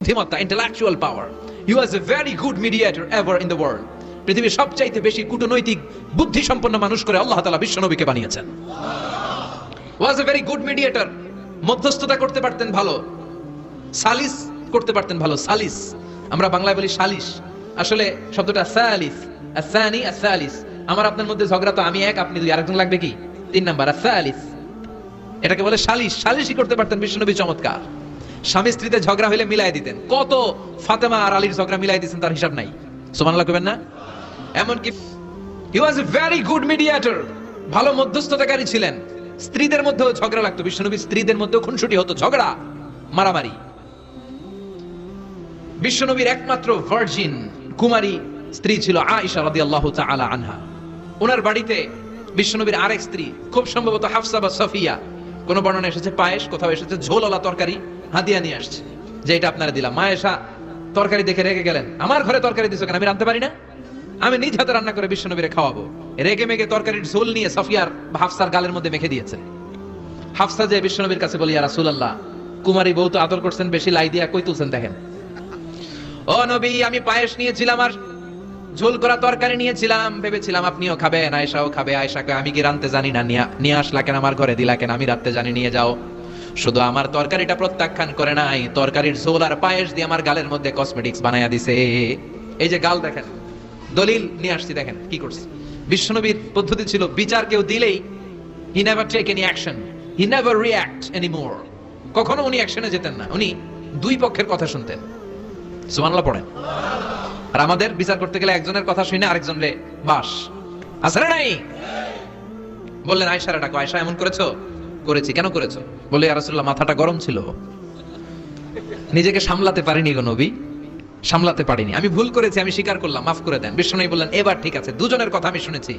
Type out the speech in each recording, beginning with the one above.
বুদ্ধিমত্তা intellectual power he was a very good mediator ever in the world পৃথিবীর সবচাইতে বেশি কূটনৈতিক বুদ্ধি সম্পন্ন মানুষ করে আল্লাহ তাআলা বিশ্বনবীকে বানিয়েছেন। Was a very good mediator মধ্যস্থতা করতে পারতেন ভালো। সালিস করতে পারতেন ভালো। সালিস। আমরা বাংলায় বলি সালিস। আসলে শব্দটা সালিস। আসানি, আসালিস। আমার আপনার মধ্যে ঝগড়া তো আমি এক, আপনি দুই। আরেকজন লাগবে কি? তিন নাম্বার। আসালিস। এটাকে বলে সালিশ সালিশই করতে পারতেন বিশ্বনবী চমৎকার। স্বামী স্ত্রীতে ঝগড়া হলে মিলাই দিতেন। কত ফাতেমা আর আলীর ঝগড়া মিলাই দিতেন তার হিসাব নাই। সুবহানাল্লাহ কবেন না? এমনকি he was a very good mediator ভালো মধ্যস্থতাকারী ছিলেন। স্ত্রীদের মধ্যেও ঝগড়া লাগতো। বিশ্বনবী স্ত্রীদের মধ্যেও খুনসুটি হতো। ঝগড়া, মারামারি। বিশ্বনবীর একমাত্র ভার্জিন কুমারী স্ত্রী ছিল আয়েশা রাদিয়াল্লাহু তাআলা আনহা। ওনার বাড়িতে বিশ্বনবীর আরেক স্ত্রী, খুব সম্ভবত হাফসা বা সফিয়া কোন বর্ণনা এসেছে? পায়েস, কোথাও এসেছে? ঝোলওয়ালা তরকারি, হাদিয়া নিয়ে আসছে। যে এটা আপনারা দিলাম। মায়েশা তরকারি দেখে রেগে গেলেন। আমার ঘরে তরকারি দিছো কেন? আমি রাঁধতে পারি না? আমি নিজ হাতে রান্না করে বিশ্বনবীরে খাওয়াবো। রেগে মেগে তরকারির ঝোল নিয়ে সফিয়ার হাফসার গালের মধ্যে মেখে দিয়েছে। হাফসা যে বিশ্বনবীর কাছে বলি রাসূলুল্লাহ, কুমারী বউ তো আদর করছেন, বেশি লাই দিয়া কই তুলছেন দেখেন? ও নবী, আমি পায়েস নিয়েছিলাম আর ঝোল করা তরকারি নিয়েছিলাম, ভেবেছিলাম আপনিও খাবেন, আয়েশাও খাবে। আয়েশাকে আমি কি রানতে জানি না? নিয়া- আসলা কেন? আমার ঘরে দিলা কেন? আমি রাখতে জানি, নিয়ে যাও। শুধু আমার তরকারিটা প্রত্যাখ্যান করে নাই। তরকারির ঝোল আর পায়েস দিয়ে আমার গালের মধ্যে কসমেটিক্স বানায়া দিছে। এই যে গাল দেখেন, দলিল নিয়ে আসছি, দেখেন কি করছে। বিশ্বনবীর পদ্ধতি ছিল, বিচার কেউ দিলেই he never take any action he never react anymore কখনো উনি অ্যাকশনে যেতেন না। উনি দুই পক্ষের কথা শুনতেন। সুবহানাল্লাহ পড়েন। আর আমাদের বিচার করতে গেলে একজনের কথা শুনে আরেকজন রে বাস। আছে না নাই? বললেন আয়সারা ডাকো আয়সা এমন করেছ? করেছি। কেন করেছ? বলে রাসূলুল্লাহ, মাথাটা গরম ছিল। নিজেকে সামলাতে পারিনি গো নবী। সামলাতে পারিনি। আমি ভুল করেছি, আমি স্বীকার করলাম, মাফ করে দেন। বিষ্ণু বললেন, এবার ঠিক আছে, দুজনের কথা আমি শুনেছি।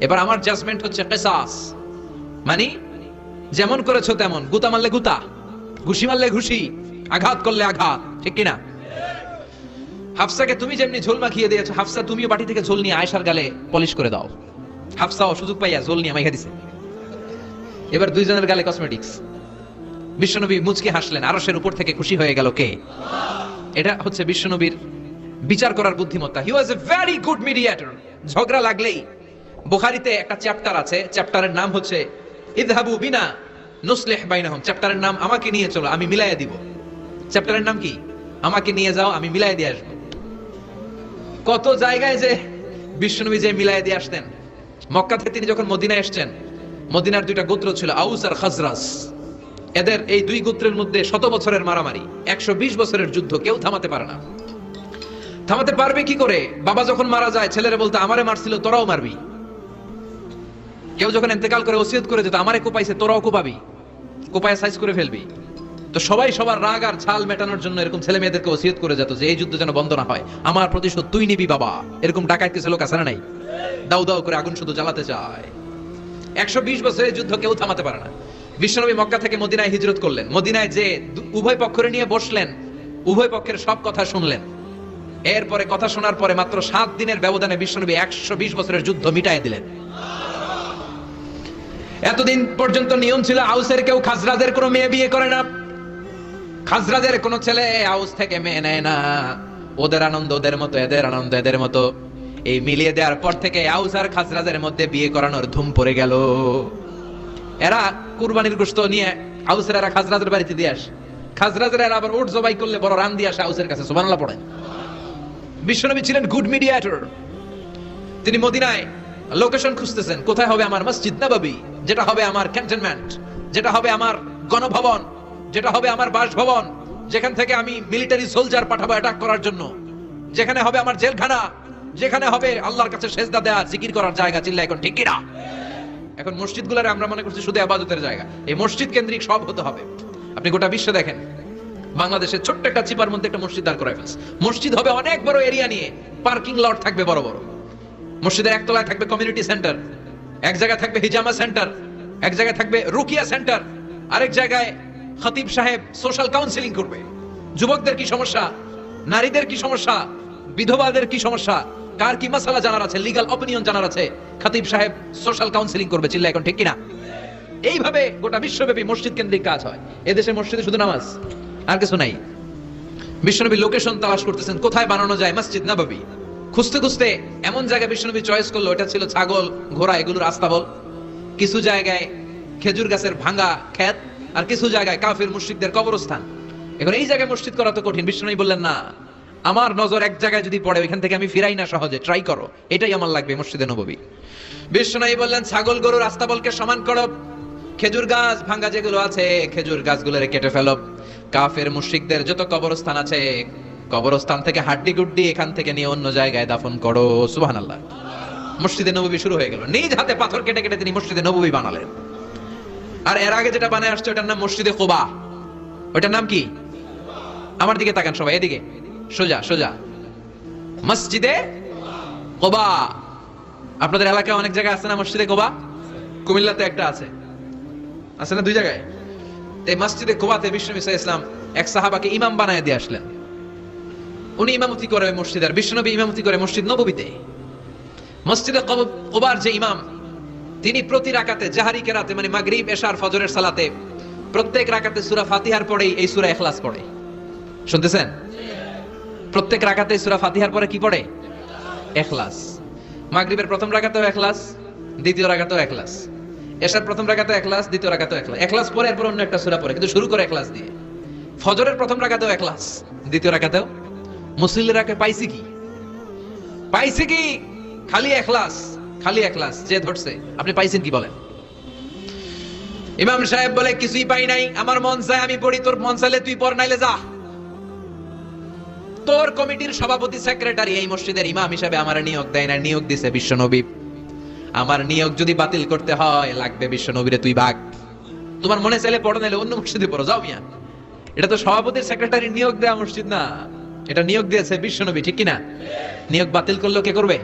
এবার আমার জাজমেন্ট হচ্ছে কিসাস। মানে যেমন করেছ তেমন, গুতা মারলে গুতা, ঘুষি মারলে ঘুষি, আঘাত করলে আঘাত, ঠিক কিনা? হাফসাকে তুমি যেমনি ঝোল মাখিয়ে দিয়েছ, হাফসা, তুমিও বাটি থেকে ঝোল নিয়ে আয়সার গালে পলিশ করে দাও। হাফসাও সুযোগ পাইয়া ঝোল নিয়ে মাইখা দিছে। এবার দুইজনের গালে কসমেটিক্স বিশ্বনবী মুচকি হাসলেন, আরশের উপর থেকে খুশি হয়ে গেল কে? এটা হচ্ছে বিশ্বনবীর বিচার করার বুদ্ধিমত্তা। He was a very good mediator ঝগড়া লাগলেই। বুখারীতে একটা চ্যাপ্টার আছে, চ্যাপ্টারের নাম হচ্ছে ইদহাবু বিনা নুসলিহ বাইনাহুম। চ্যাপ্টারের নাম আমাকে নিয়ে চলো, আমি মিলাইয়া দিব। চ্যাপ্টারের নাম কি? আমাকে নিয়ে যাও, আমি মিলাই দিয়ে আসব। কত জায়গায় যে বিশ্বনবী যে মিলাই দিয়ে আসতেন। মক্কা থেকে তিনি যখন মদিনায় এসছেন, মদিনার দুইটা গোত্র ছিল আউস আর খাজরাস। এদের এই দুই গোত্রের মধ্যে শত বছরের মারামারি, একশো বিশ বছরের যুদ্ধ কেউ থামাতে পারে না। থামাতে পারবে কি করে? বাবা যখন মারা যায়, ছেলেরা বলতে, আমারে মারছিল, তোরাও মারবি। কেউ যখন এতেকাল করে ওসিয়ত করে যেত আমারে কোপাইছে, তোরাও কোপাবি। কোপায় সাইজ করে ফেলবি। তো সবাই সবার রাগ আর ছাল মেটানোর জন্য এরকম ছেলে মেয়েদেরকে ওসিয়ত করে যেত যে এই যুদ্ধ যেন বন্ধ না হয়। আমার প্রতিশোধ তুই নিবি বাবা। এরকম ডাকাইতে ছিল কাছে না নাই? দাউ দাউ করে আগুন শুধু জ্বালাতে চায়। একশো বিশ বছরের যুদ্ধ কেউ থামাতে পারে না। বিশ্বনবী মক্কা থেকে মদিনায় হিজরত করলেন। মদিনায় যে উভয় পক্ষরে নিয়ে বসলেন, উভয় পক্ষের সব কথা শুনলেন। এরপরে কথা শোনার পরে মাত্র সাত দিনের ব্যবধানে বিশ্বনবী একশো বিশ বছরের যুদ্ধ মিটাই দিলেন। এতদিন পর্যন্ত নিয়ম ছিল, আউসের কেউ খাজরাদের কোনো মেয়ে বিয়ে করে না। খাজরাদের কোনো ছেলে আউস থেকে মেয়ে নেয় না। ওদের আনন্দ, ওদের মতো, এদের আনন্দ, এদের মতো। এই মিলিয়ে দেওয়ার পর থেকে আউস আর খাজরাদের মধ্যে বিয়ে করানোর ধুম পড়ে গেল। এরা কুরবানির গোশত নিয়ে আউসের এরা খাজরাদের বাড়িতে দিয়ে আসে। খাজরাজের এরা আবার উট জবাই করলে বড় রান দিয়ে আসে আউসের কাছে, সুবহানাল্লাহ পড়েন বিশ্বনবী ছিলেন গুড মিডিয়েটর তিনি মদিনায় লোকেশন খুঁজতেছেন, কোথায় হবে আমার মসজিদ নববী, যেটা হবে আমার ক্যান্টনমেন্ট যেটা হবে আমার গণভবন। যেটা হবে আমার বাসভবন, যেখান থেকে আমি মিলিটারি সোলজার পাঠাবো অ্যাটাক করার জন্য। যেখানে হবে আমার জেলখানা, যেখানে হবে আল্লাহর কাছে সেজদা দেওয়া জিকির করার জায়গা চিল্লা এখন ঠিক কিনা? এখন মসজিদগুলোরে আমরা মনে করছি শুধু আবাদতের জায়গা। এই মসজিদ কেন্দ্রিক সব হতে হবে। আপনি গোটা বিশ্ব দেখেন, বাংলাদেশের ছোট্ট একটা চিপার মধ্যে একটা মসজিদ দাঁড় করায় ফেলছে। মসজিদ হবে অনেক বড় এরিয়া নিয়ে পার্কিং লট থাকবে বড় বড়। মসজিদের একতলায় থাকবে কমিউনিটি সেন্টার এক জায়গায় থাকবে হিজামা সেন্টার এক জায়গায় থাকবে রুকিয়া সেন্টার আরেক জায়গায় খতিব সাহেব সোশ্যাল কাউন্সিলিং করবে। যুবকদের কি সমস্যা? নারীদের কি সমস্যা? বিধবাদের কি সমস্যা? কার কি মাসালা জানার আছে? লিগাল অপিনিয়ন জানার আছে? খতিব সাহেব সোশ্যাল কাউন্সিলিং করবে চিল্লা এখন ঠিক কিনা? এইভাবে গোটা বিশ্বব্যাপী মসজিদ কেন্দ্রিক কাজ হয়। এদেশে মসজিদে শুধু নামাজ, আর কিছু নাই। বিশ্বনবী লোকেশন তালাশ করতেছেন, কোথায় বানানো যায়? মসজিদ নববী। খুঁজতে খুঁজতে এমন জায়গায় বিশ্বনবী চয়েস করল, এটা ছিল ছাগল, ঘোড়া এগুলোর আস্তাবল কিছু জায়গায় খেজুর গাছের ভাঙা ক্ষেত আর কিছু জায়গায় কাফির মুশরিকদের কবরস্থান। এখন এই জায়গায় মসজিদ করা তো কঠিন বিশ্বনবী বললেন, না, আমার নজর এক জায়গায় যদি পড়ে, ওইখান থেকে আমি ফিরাই না সহজে ট্রাই করো, এটাই আমার লাগবে মসজিদে নববী। বিশ্বনবী বললেন, ছাগল গরু রাস্তা বলকে সমান করো, খেজুর গাছ ভাঙ্গা যেগুলো আছে, খেজুর গাছগুলোরে কেটে ফেলো। কাফের মুশরিকদের যত কবরস্থান আছে, কবরস্থান থেকে হাড্ডি গুড্ডি এখান থেকে নিয়ে অন্য জায়গায় দাফন করো, সুবহানাল্লাহ। মসজিদে নববী শুরু হয়ে গেল। নিজ হাতে পাথর কেটে কেটে তিনি মসজিদে নববী বানালেন। আর এর আগে যেটা বানায় আসছে, ওটার নাম মসজিদে কোবা ওটার নাম কি? আমার দিকে তাকান সবাই, এদিকে। সোজা সোজা। মসজিদে কোবা আপনাদের এলাকায় অনেক জায়গায় আছে না মসজিদে কোবা কুমিল্লাতে একটা আছে। আছে না দুই জায়গায়? এই মসজিদে কোবাতে বিষ্ণু ইসা ইসলাম এক সাহাবাকে ইমাম বানায় দিয়ে আসলেন। উনি ইমামতি করে মসজিদ, আর বিষ্ণুনবী ইমামতি করে মসজিদ নববীতে। মসজিদে কব- কোবার যে ইমাম তিনি প্রতি রাকাতে জাহারি কেরাতে মানে মাগরিব, এশার, ফজরের সালাতে, প্রত্যেক রাকাতে সূরা ফাতিহার পরেই এই সূরা ইখলাস পড়ে। শুনতেছেন? প্রত্যেক রাকাতে সূরা ফাতিহার পরে কি পড়ে? ইখলাস। মাগরিবের প্রথম রাকাতেও ইখলাস, দ্বিতীয় রাকাতেও ইখলাস। এশার প্রথম রাকাতেও ইখলাস, দ্বিতীয় রাকাতেও ইখলাস। ইখলাস পরে এরপর অন্য একটা সূরা পড়ে, কিন্তু শুরু করে ইখলাস দিয়ে। ফজরের প্রথম রাকাতেও ইখলাস, দ্বিতীয় রাকাতেও। মুসলিমরাকে পাইছি কি? পাইছে কি? খালি এখলাস খালি এখলাস যে ধরছে, আপনি পাইছেন কি বলেন? ইমাম সাহেব বলে, কিছুই পাই নাই, আমার মন চায় আমি পড়ি, তোর মন চাইলে তুই পড়, নাইলে যা। তোর কমিটির সভাপতি সেক্রেটারি এই মসজিদের ইমাম হিসাবে আমার নিয়োগ দেয় না নিয়োগ দিছে বিশ্বনবী। আমার নিয়োগ যদি বাতিল করতে হয়, লাগবে বিশ্বনবীরে তুই ভাগ তোমার মনে চাইলে পড়ো, নাইলে অন্য মসজিদে পড়ো, যাও মিয়া। এটা তো সভাপতির সেক্রেটারি নিয়োগ দেওয়া মসজিদ না। এটা নিয়োগ দিয়েছে বিশ্বনবী, ঠিক কিনা? নিয়োগ বাতিল করল কে করবে?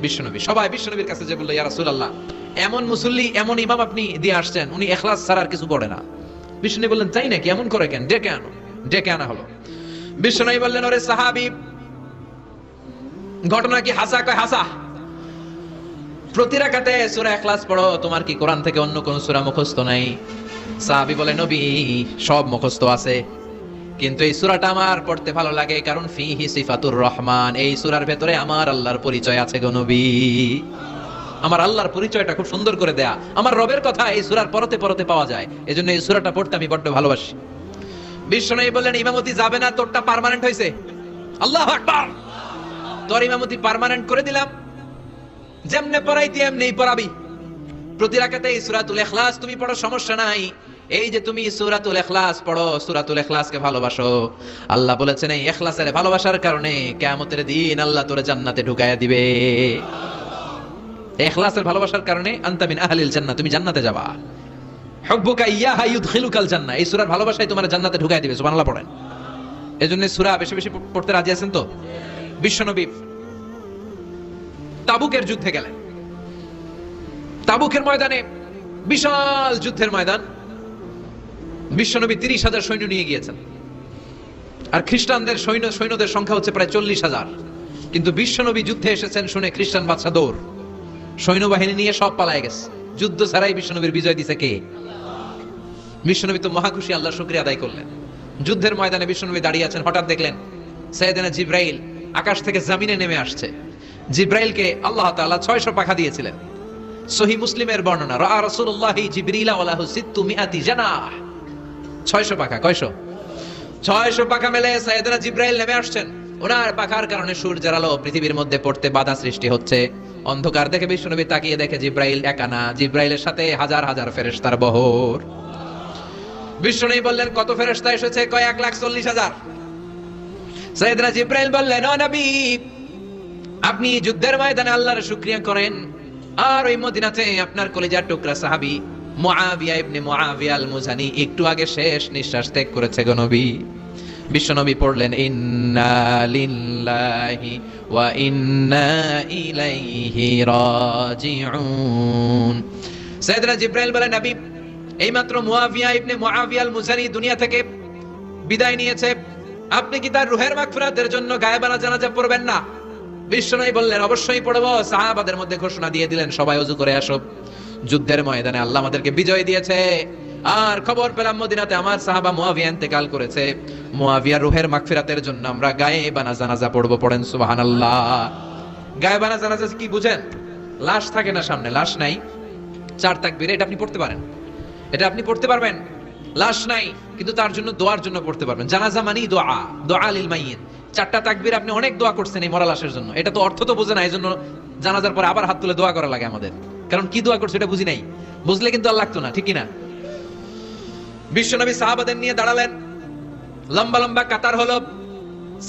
বিশ্বনবী, সবাই বিশ্বনবীর কাছে যে বলল, ইয়া রাসূলুল্লাহ, এমন মুসল্লি, এমন ইমাম আপনি দিয়ে আসছেন, উনি এখলাস ছাড়া আর কিছু পড়ে না। বিশ্বনবী বললেন, তাই নাকি? এমন করে কেন? ডেকে আনো, ডেকে আনা হলো। বিশ্বনবী বললেন, ওরে সাহাবী, ঘটনা কি হাসা? কয় হাসা? প্রতি রাকাতে সূরা ইখলাস পড়ো, তোমার কি কোরআন থেকে অন্য কোন সুরা মুখস্থ নাই? সাহাবি বলে, নবী, সব মুখস্থ আছে। কিন্তু এই সুরাটা আমার পড়তে ভালো লাগে, কারণ ফিহি সিফাতুর রহমান। এই সূরার ভেতরে আমার আল্লাহর পরিচয় আছে গো নবী। আমার আল্লাহর পরিচয়টা খুব সুন্দর করে দেয়া। আমার রবের কথা এই সুরার পরতে পরতে পাওয়া যায়। এজন্য এই সুরাটা পড়তে আমি বড্ড ভালোবাসি। বিশ্বনবী বললেন, ইমামতি যাবে না, তোরটা পার্মানেন্ট হয়েছে আল্লাহ আকবার! তোর ইমামতি পার্মানেন্ট করে দিলাম। যেমনে পড়াইতি এমনি পড়াবি। প্রতি রাকাতে এই সূরাতুল ইখলাস তুমি পড়ো সমস্যা নাই। এই যে তুমি সুরাতুল এখলাস পড়ো, সূরাতুল ইখলাসকে ভালোবাসো। আল্লাহ বলেছেন, এই ইখলাসের ভালোবাসার কারণে কিয়ামতের দিন আল্লাহ তোরে জান্নাতে ঢুকায়া দিবে। এই ইখলাসের ভালোবাসার কারণে আনতা মিন আহলিল জান্নাহ, তুমি জান্নাতে যাবা। হুব্বুকা ইয়াহা ইউদখিলুকাল জান্নাহ এই সূরার ভালোবাসাই তোমার জান্নাতে ঢুকায়া দিবে, সুবহানাল্লাহ পড়েন। এজন্য সূরা বেশি বেশি পড়তে রাজি আছেন তো? বিশ্বনবী তাবুকের যুদ্ধে গেলেন। তাবুকের ময়দানে বিশাল যুদ্ধের ময়দান। বিশ্বনবী তিরিশ হাজার সৈন্য নিয়ে গিয়েছেন। আর খ্রিস্টানদের সৈন্য, সৈন্যদের সংখ্যা হচ্ছে প্রায় চল্লিশ হাজার। কিন্তু বিশ্বনবী যুদ্ধে এসেছেন শুনে খ্রিস্টান বাচ্চা দৌড়। সৈন্যবাহিনী নিয়ে সব পালায় গেছে। যুদ্ধ ছাড়াই বিশ্বনবীর বিজয় দিছে কে? বিশ্বনবী তো মহাখুশি আল্লাহ শুক্রিয়া আদায় করলেন। যুদ্ধের ময়দানে বিশ্বনবী দাঁড়িয়ে আছেন। হঠাৎ দেখলেন সৈয়দানা জিব্রাইল আকাশ থেকে জামিনে নেমে আসছে। জিব্রাইলকে আল্লাহ তাআলা 600 পাখা দিয়েছিলেন। সহি মুসলিমের বর্ণনা রা রাসূলুল্লাহ জিবরিলা ওয়া লাহু সিত্তু মিআতি জানাহ। 600 পাখা, কয়শো? 600 পাখা মেলে সাইয়েদনা জিব্রাইল নেমে আসছেন। ওনার পাখার কারণে সূর্যের আলো পৃথিবীর মধ্যে পড়তে বাধা সৃষ্টি হচ্ছে। অন্ধকার দেখে বিশ্বনবী তাকিয়ে দেখে জিব্রাইল একা না। জিব্রাইলের সাথে হাজার হাজার ফেরেশতার বহর। বিশ্বনবী বললেন, কত ফেরেশতা এসেছে? কয় এক লাখ চল্লিশ হাজার? সাইয়েদনা জিব্রাইল বললেন, ও নবী, আপনি যুদ্ধের ময়দানে আল্লাহর শুকরিয়া করেন। আর ওই মদিনাতে আপনার কলিজার টুকরা সাহাবী মুআবিয়া ইবনে মুআবিয়া আল মুজানি একটু আগে শেষ নিঃশ্বাস ত্যাগ করেছে গো নবী। বিশ্বনবী পড়লেন, ইন্না লিল্লাহি ওয়া ইন্না ইলাইহি রাজিউন। সাইয়েদনা জিব্রাইল বলেন, নবী, এইমাত্র মুআবিয়া ইবনে মুআবিয়া আল মুজানি দুনিয়া থেকে বিদায় নিয়েছে। আপনি কি তার রুহের মাগফিরাতের জন্য গায়েবানা জানাজা পড়বেন না? বিশ্বনবী বললেন, অবশ্যই পড়ব। সাহাবাদের মধ্যে ঘোষণা দিয়ে দিলেন, সবাই ওযু করে আসো। যুদ্ধের ময়দানে আল্লাহ আমাদেরকে বিজয় দিয়েছে। আর খবর পেলাম মদিনাতে আমার সাহাবা মুয়াবিয়া ইন্তেকাল করেছে। মুয়াবিয়া রুহের মাগফিরাতের জন্য আমরা গায়ে বানা জানাজা পড়ব, পড়েন সুবহানাল্লাহ। গায়ে বানা জানাজা কি বুঝেন? লাশ থাকে না সামনে, লাশ নাই। চার তাকবীর এটা আপনি পড়তে পারেন। এটা আপনি পড়তে পারবেন? লাশ নাই, কিন্তু তার জন্য, দোয়ার জন্য পড়তে পারবেন। জানাজা মানেই দোয়া দোয়া লিল মাইয়িন চারটা তাকবীর আপনি অনেক দোয়া করছেন এই মরা লাশের জন্য। এটা তো অর্থ তো বোঝে না এই জন্য জানাজার পরে আবার হাত তুলে দোয়া করা লাগে আমাদের। কারণ কি দোয়া করছে এটা বুঝি নাই? বুঝলে কিন্তু আর লাগতো না, ঠিক কি না বিশ্বনবী সাহাবাদের নিয়ে দাঁড়ালেন। লম্বা লম্বা কাতার হলো।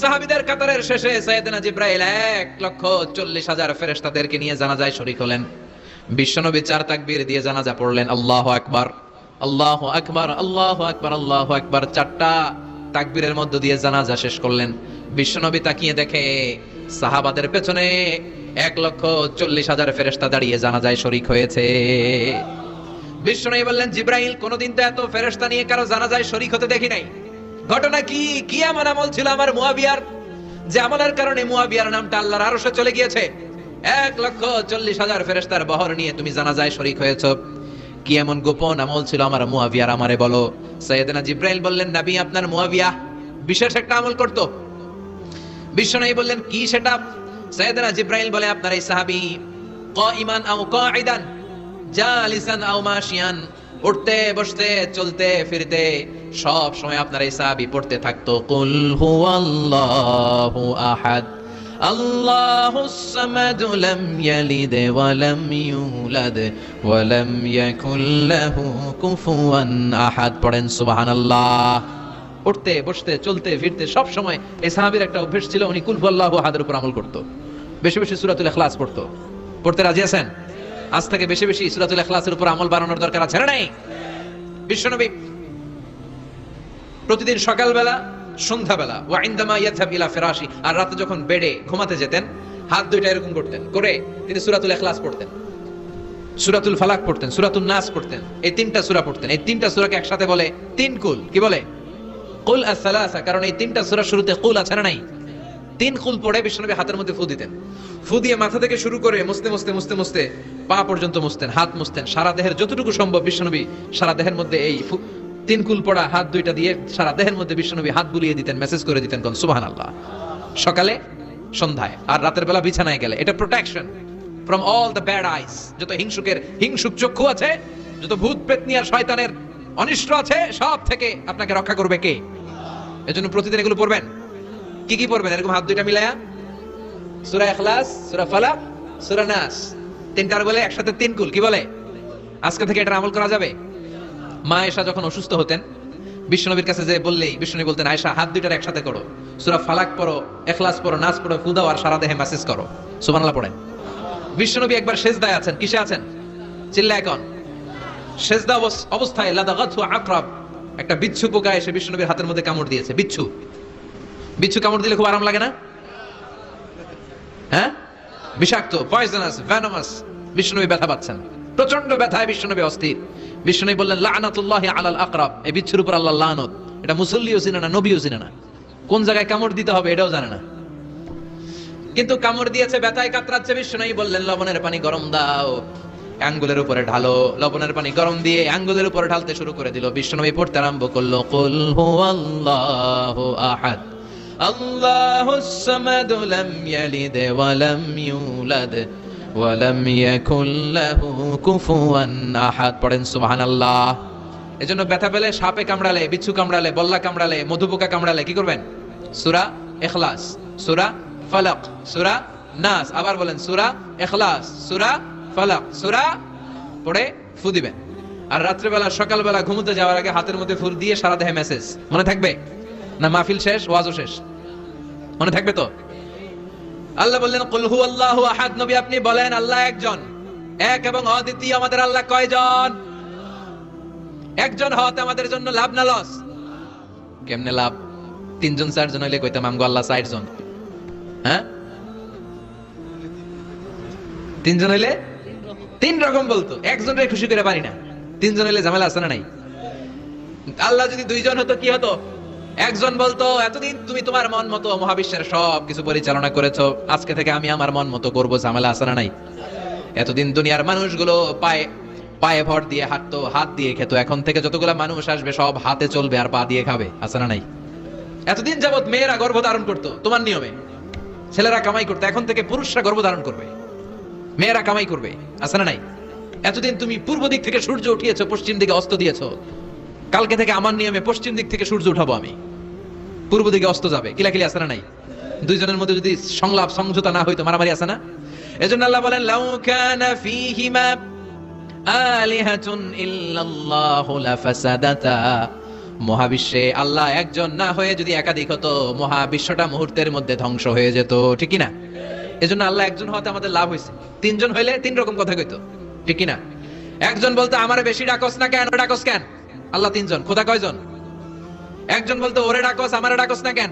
সাহাবিদের কাতারের শেষে সৈয়দনা জিব্রাইল এক লক্ষ চল্লিশ হাজার ফেরেশতাদেরকে নিয়ে জানাজায় শরীক হলেন। বিশ্বনবী চার তাকবীর দিয়ে জানাজা পড়লেন, আল্লাহ আকবার আল্লাহ আকবার আল্লাহ আকবার আল্লাহ আকবার। চারটা তাকবীরের মধ্য দিয়ে জানাজা শেষ করলেন। বিশ্বনবী তাকিয়ে দেখে সাহাবাদের পেছনে এক লক্ষ চল্লিশ হাজার ফেরেশতা দাঁড়িয়ে জানাজায় শরীক হয়েছে। বললেন, জিব্রাইল, কোনদিন তো এত ফেরেশতা নিয়ে কারও শরীক হতে দেখি নাই। ঘটনা কি? কি এমন আমল ছিল আমার মুয়াবিয়ার? যে আমলের কারণে মুয়াবিয়ার নামটা আল্লাহর চলে গিয়েছে। এক লক্ষ চল্লিশ হাজার ফেরেশতার বহর নিয়ে তুমি জানাজায় শরীক হয়েছ। কি এমন গোপন আমল ছিল আমার মুয়াবিয়ার? আমারে বলো। সৈয়দনা জিব্রাইল বললেন, নবী, আপনার মুয়াবিয়া বিশেষ একটা আমল করতো। বিশ্বনবী বললেন, কি সেটা সৈয়দনা জিব্রাইল বলে, আপনার এই সাহাবী কাইমান আও কাঈদান, জালিসান আও মাশিয়ান, উঠতে, বসতে, চলতে, ফিরতে, সব সময় আপনার এই সাহাবী পড়তে থাকতো। কুল হুয়াল্লাহু আহাদ আল্লাহুস সামাদ লাম ইয়ালিদ ওয়া লাম ইউলাদ ওয়া লাম ইয়াকুল লাহু কুফুয়ান আহাদ। পড়েন, সুবহানাল্লাহ। উঠতে, বসতে, চলতে, ফিরতে সব সময় এই সাহাবীর একটা অভ্যেস ছিল, উনি কুল হুয়াল্লাহু আহাদের উপর আমল করতো। বেশি বেশি সূরাতুল ইখলাস পড়তো। পড়তে রাজি আছেন? আজ থেকে বেশি বেশি সূরাতুল ইখলাসের উপর আমল বাড়ানোর দরকার আছে নাই? বিশ্বনবী, প্রতিদিন সকালবেলা, সন্ধ্যাবেলা, ওয়া ইনদামা ইয়াযহাব ইলা ফিরাশি, আর রাতে যখন বেডে ঘুমাতে যেতেন, হাত দুইটা এরকম করতেন, করে তিনি সূরাতুল ইখলাস পড়তেন। সূরাতুল ফালাক পড়তেন, সূরাতুন নাস পড়তেন, এই তিনটা সূরা পড়তেন। এই তিনটা সূরাকে একসাথে বলে তিন কুল, কি বলে? কুল আস-সালাসা, কারণ এই তিনটা সূরা শুরুতে কুল আছে না নাই? তিন কুল পড়ে বিশ্বনবী হাতের মধ্যে ফু দিতেন। ফু দিয়ে মাথা থেকে শুরু করে মুছতে মুছতে মুছতে মুছতে পা পর্যন্ত মুছতেন, হাত মুছতেন। সারা দেহের যতটুকু সম্ভব বিশ্বনবী সারা দেহের মধ্যে এই তিন কুল পড়া হাত দুইটা দিয়ে সারা দেহের মধ্যে বিশ্বনবী হাত বুলিয়ে দিতেন মেসেজ করে দিতেন কোন সুবহান আল্লাহ সকালে, সন্ধ্যায়, আর রাতের বেলা বিছানায় গেলে। এটা protection from all the bad eyes যত হিংসুকের হিংসুক চক্ষু আছে, যত ভূত পেতনি আর শয়তানের অনিষ্ট আছে, সব থেকে আপনাকে রক্ষা করবে কে? এজন্য প্রতিদিন এগুলো পড়বেন। কি কি পড়বেন? এরকম হাত দুইটা মিলায়া। সুরা ইখলাস, সুরা ফালাক, সুরা নাস। তিনটার বলে, একসাথে তিন কুল। কি বলে? আজকে থেকে এটা আমল করা যাবে? মা আয়েশা যখন অসুস্থ হতেন, বিশ্বনবীর কাছে যে বললেই, বিশ্বনবী বলতেন, আয়েশা, হাত দুইটার একসাথে করো। সুরা ফালাক পড়ো, ইখলাস পড়ো, নাস পড়ো ফুদাও আর সারা দেহে মেসেজ করো। সুবহানাল্লাহ পড়েন। বিশ্বনবী একবার শেষ সেজদায় আছেন। কিসে আছেন? চিল্লা এখন সেজদা অবস- অবস্থায়, লাদাগাতহু আকরাব। একটা বিচ্ছু পোকা এসে বিশ্বনবীর হাতের মধ্যে কামড় দিয়েছে বিচ্ছু বিচ্ছু কামড় দিলে খুব আরাম লাগে না? হ্যাঁ? বিষাক্ত পয়জনাস ভ্যানোমাস বিষ্ণুবী ব্যথা পাচ্ছেন। প্রচণ্ড ব্যথায় বিষ্ণুবী অস্থির। বিষ্ণুবী বললেন, লানাতুল্লাহি আলাল আকরাব। এই বিচ্ছুর উপর আল্লাহ লানত। এটা মুসল্লিও চিনে না, নবীও চিনে না। কোন জায়গায় কামড় দিতে হবে এটাও জানে না। কিন্তু কামড় দিয়েছে, ব্যথায় কাতরাচ্ছে বিষ্ণুই বললেন, লবণের পানি গরম দাও। আঙ্গুলের উপরে ঢালো, লবণের পানি গরম দিয়ে আঙ্গুলের উপরে ঢালতে শুরু করে দিল। বিষ্ণুবী পড়তে আরম্ভ করল, কুল হুয়াল্লাহু আহাদ, আল্লাহুস সামাদ লাম ইয়ালিদ ওয়া লাম ইউলাদ ওয়া লাম ইয়াকুল লাহু পড়েন, সুবহানাল্লাহ। এজন্য ব্যথা পেলে সাপে কামড়ালে, বিচ্ছু কামড়ালে, বল্লা কামড়ালে, মধুপোকা কামড়ালে কি করবেন? সূরা ইখলাস সূরা ফালাক, সূরা নাস। আবার বলেন, সূরা ইখলাস সূরা ফালাক, সূরা পড়ে ফু দিবেন। আর রাত্রেবেলা, সকালবেলা ঘুমোতে যাওয়ার আগে হাতের মধ্যে ফুল দিয়ে সারা দেহে মেসেজ মনে থাকবে? না, মাহফিল শেষ, ওয়াজও শেষ? মনে থাকবে তো? আল্লাহ বললেন, কুল হু আল্লাহু আহাদ। নবী, আপনি বলেন, আল্লাহ একজন। এক এবং অদ্বিতীয় আমাদের আল্লাহ কয়জন? একজন হওয়াতে আমাদের জন্য লাভ না লস কেমনে লাভ? তিনজন, চারজন হইলে কইতাম, আমগো আল্লাহ ষাট জন হ্যাঁ? তিনজন হইলে? তিন রকম বলতো। একজনের খুশি করে পারি না। তিনজন এলে ঝামেলা আছে না নাই? আল্লাহ যদি দুইজন হতো, কি হতো? একজন বলতো, এতদিন তুমি তোমার মন মতো মহাবিশ্বের সব কিছু পরিচালনা করেছ, আজকে থেকে আমি আমার মন মতো করব, ঝামেলা আছে না নাই? এতদিন দুনিয়ার মানুষগুলো পায়, পায়ে ভর দিয়ে হাঁটতো, হাত দিয়ে খেত। এখন থেকে যতগুলা মানুষ আসবে, সব হাতে চলবে আর পা দিয়ে খাবে, আছে না নাই? এতদিন যাবত মেয়েরা গর্ভধারণ করতো, তোমার নিয়মে। ছেলেরা কামাই করতো, এখন থেকে পুরুষরা গর্ভধারণ করবে। মেয়েরা কামাই করবে, আছে না নাই? এতদিন তুমি পূর্ব দিক থেকে সূর্য উঠিয়েছো, পশ্চিম দিকে অস্ত দিয়েছ। কালকে থেকে আমার নিয়মে পশ্চিম দিক থেকে সূর্য উঠাবো আমি। পূর্ব দিকে অস্ত যাবে, কিলাকিলি আছে না নাই? দুইজনের মধ্যে যদি সংলাপ সংযুতা না হইতো, মারামারি আছে না? এজন্য আল্লাহ বলেন, লাউ কানা ফীহিমা আলিহাতুন ইল্লাল্লাহু লাফাসাদাতা। মহাবিশ্বে আল্লাহ একজন না হয়ে যদি একাধিক হতো, মহাবিশ্বটা মুহূর্তের মধ্যে ধ্বংস হয়ে যেত, ঠিক না? এজন্য আল্লাহ একজন হওয়াতে আমাদের লাভ হয়েছে। তিনজন হইলে তিন রকম কথা কইতো। ঠিক কি না একজন বলতো, আমার বেশি ডাকস না কেন? ডাকস কেন? আল্লাহ তিনজন। খোদা কয়জন? একজন বলতো, ওরে ডাকস, আমার ডাকস না কেন?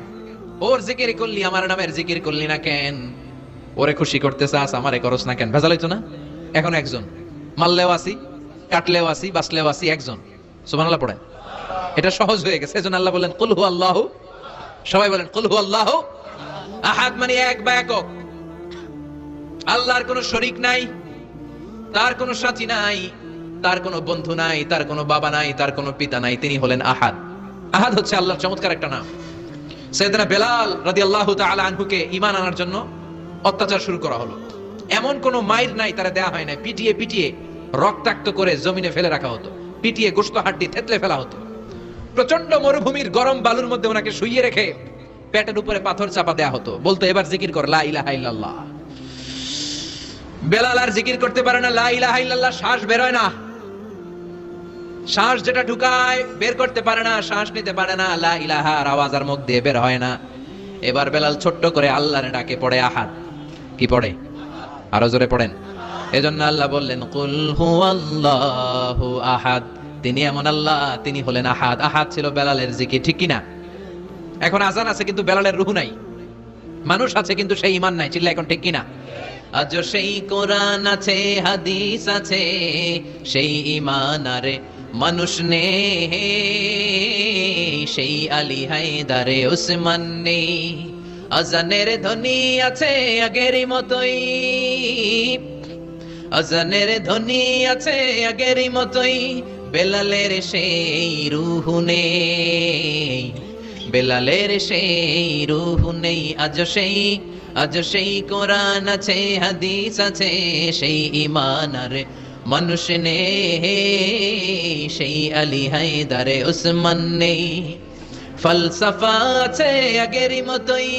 ওর জিকির করলি, আমার নামের জিকির করলি না কেন? ওরে খুশি করতে চাস, আমারে করস না কেন? ভেজাল হইতো না? এখন একজন। মারলেও আসি, কাটলেও আসি, বাঁচলেও আসি, একজন। সুবহানাল্লাহ পড়েন। এটা সহজ হয়ে গেছে। এজন্য আল্লাহ বলেন, কুল হু আল্লাহ সবাই বলেন, কুল হু আল্লাহ আহাদ মানে এক বা একক। আল্লাহর কোনো শরিক নাই, তার কোনো সাথী নাই, তার কোনো বন্ধু নাই, তার কোনো বাবা নাই, তার কোনো পিতা নাই, তিনি হলেন আহাদ। আহাদ হচ্ছে আল্লাহর চমৎকার একটা নাম। সৈয়দনা বেলাল রাদিয়াল্লাহু তাআলা আনহুকে ঈমান আনার জন্য অত্যাচার শুরু করা হলো। এমন কোন মাইর নাই, তারা দেয়া হয় না পিটিয়ে পিটিয়ে রক্তাক্ত করে জমিনে ফেলে রাখা হতো। পিটিয়ে গোশত হাড্ডি থেতলে ফেলা হতো। প্রচণ্ড মরুভূমির গরম বালুর মধ্যে ওনাকে শুইয়ে রেখে পেটের উপরে পাথর চাপা দেয়া হতো। বলতো, এবার জিকির কর, লা ইলাহা ইল্লাল্লাহ। বেলাল আর জিকির করতে পারে না, লা ইলাহা ইল্লাল্লাহ, শ্বাস বেরোয় না। শ্বাস যেটা ঢুকায়, বের করতে পারে না, শ্বাস নিতে পারে না, লা ইলাহা আর আওয়াজ আর মুখ দিয়ে বের হয় না। এবার বেলাল ছোট্ট করে আল্লাহর ডাকে পড়ে আহাত কি পড়ে? আরও জোরে পড়েন। এজন্য আল্লাহ বললেন, কুল হুয়াল্লাহু আহাদ। তিনি এমন আল্লাহ, তিনি হলেন আহাদ। আহাদ ছিল বেলালের জিকির, ঠিক কিনা? এখন আজান আছে, কিন্তু বেলালের রুহু নাই। মানুষ আছে, কিন্তু সেই ইমান নাই চিল্লা এখন ঠিক কিনা? আজ সেই কোরআন আছে, হাদিস আছে, সেই ইমান আরে মানুষ নে সেই আলী হায়দারে উসমান নেই। আজানের ধ্বনি আছে আগেরই মতোই, আজানের ধ্বনি আছে আগেরই মতোই, বেলালের সেই রুহু নেই, বেলালের সেই রুহ নেই আজ সেই আজ সেই কোরআন আছে, হাদিস আছে, সেই ইমান আর মানুষ নে সেই আলী হায়দারে উসমান নেই। ফলসফা আছে আগেরই মতোই,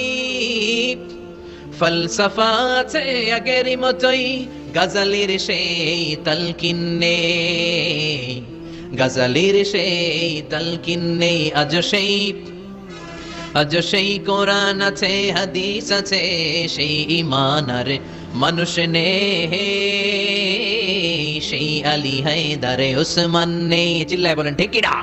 ফলসফা আছে আগেরই মতোই, গাজালির সেই তালকিন নেই, গাজালির সেই তালকিন নেই, আজ সেই আজ সেই কোরআন আছে, হাদিস আছে, সেই ইমান আর মানুষ নে সেই আলী হায়দারে উসমান নেই চিল্লায় বলেন ঠিকিরা